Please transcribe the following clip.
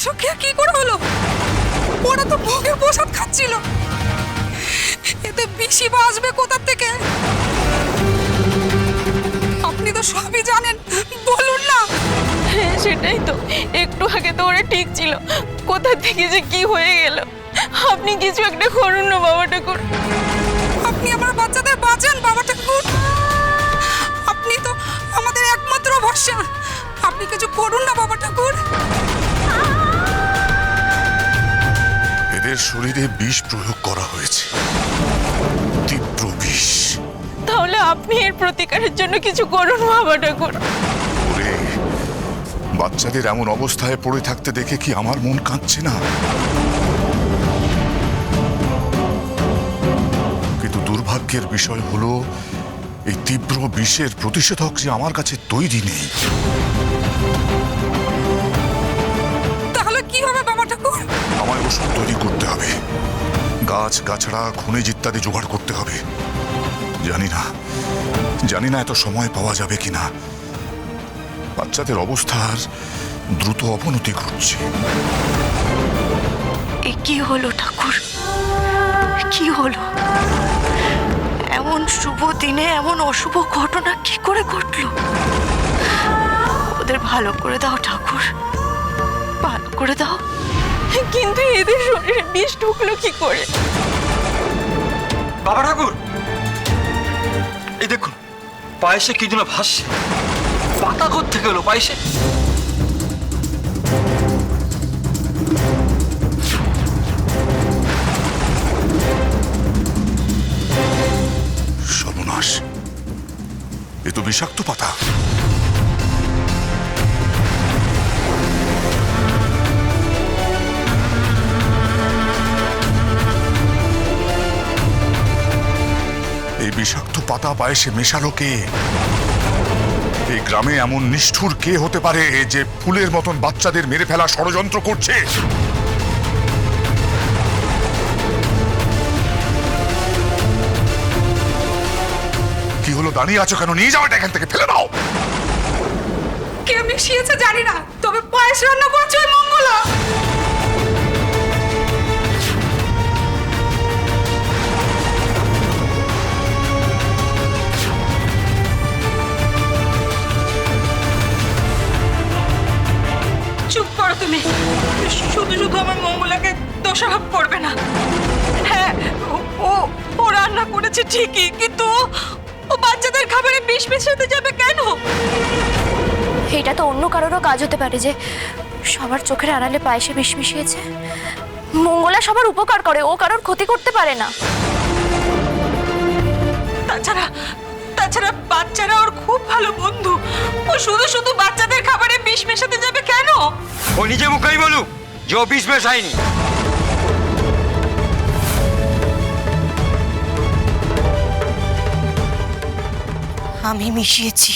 এসব খেয়ে কি করে হলো? ওরা তো ভোগের প্রসাদ খাচ্ছিল। এতে বেশি বা আসবে কোথার থেকে? আপনি তো সবই জানেন বলুন না। হ্যাঁ সেটাই তো। একটু আগে তো ওরা ঠিক ছিল। কোথা থেকে যে কি হয়ে গেল? আপনি কিছু একটা করুন না বাবা ঠাকুর। আপনি আমার বাচ্চাদের বাঁচান বাবা ঠাকুর। আপনি তো আমাদের একমাত্র ভরসা আপনি কিছু করুন না বাবা ঠাকুর। শরীরে বিষ প্রয়োগ করা হয়েছে। তীব্র বিষ। তাহলে আপনি এর প্রতিকারের জন্য কিছু করুন বাবা ঠাকুর ওরে বাচ্চাদের এমন অবস্থায় পড়ে থাকতে দেখে কি আমার মন কাঁদছে না? কিন্তু দুর্ভাগ্যের বিষয় হলো এই তীব্র বিষের প্রতিষেধক যে আমার কাছে তৈরি নেই। গাছ, গাছড়া, খনিজ ইত্যাদি জোগাড় করতে হবে। জানি না জানি না এত সময় পাওয়া যাবে কিনা। বাচ্চাদের অবস্থার দ্রুত অবনতি ঘটছে। কি হলো ঠাকুর? কি হলো? এমন শুভ দিনে, এমন অশুভ ঘটনা কি করে ঘটলো? ওদের ভালো করে দাও ঠাকুর। ভালো করে দাও। কিন্তু এদের শরীরে বিষ ঢুকলো কি করে? বাবা ঠাকুর! এই দেখুন পায়েসে কি যেন ভাসছে। পাতা থেকে গেলো পায়েসে? সর্বনাশ এ তো বিষাক্ত পাতা। পাতা পায়েসে মেশালো কে? এই গ্রামে এমন নিষ্ঠুর কে হতে পারে যে ফুলের মতন বাচ্চাদের মেরে ফেলা ষড়যন্ত্র করছে? কি হলো, দাঁড়িয়ে আছো কেন? নিয়ে যাও এটা এখান থেকে, ফেলে দাও! কে মিশিয়েছে জানি না, তবে পায়েস রান্না করছে মঙ্গলা। শুধু শুধু আমার মঙ্গলাকে দোষারোপ করবে না। হ্যাঁ ও- ও ও রান্না করেছে ঠিকই কিন্তু ও- ও বাচ্চাদের খাবারে বিষ মেশাতে যাবে কেন? এটা তো অন্য কারোরও কাজ হতে পারে যে সবার চোখের আড়ালে পায়েসে বিষ মিশিয়েছে। মঙ্গলা সবার উপকার করে ও কারোর ক্ষতি করতে পারে না। তাছাড়া তাছাড়া বাচ্চারা ওর খুব ভালো বন্ধু। ও শুধু শুধু বাচ্চাদের খাবারে বিষ মেশাতে যাবে কেন? ও নিজে মুখেই বলুক। যে ও বিষ হয়নি আমি মিশিয়েছি।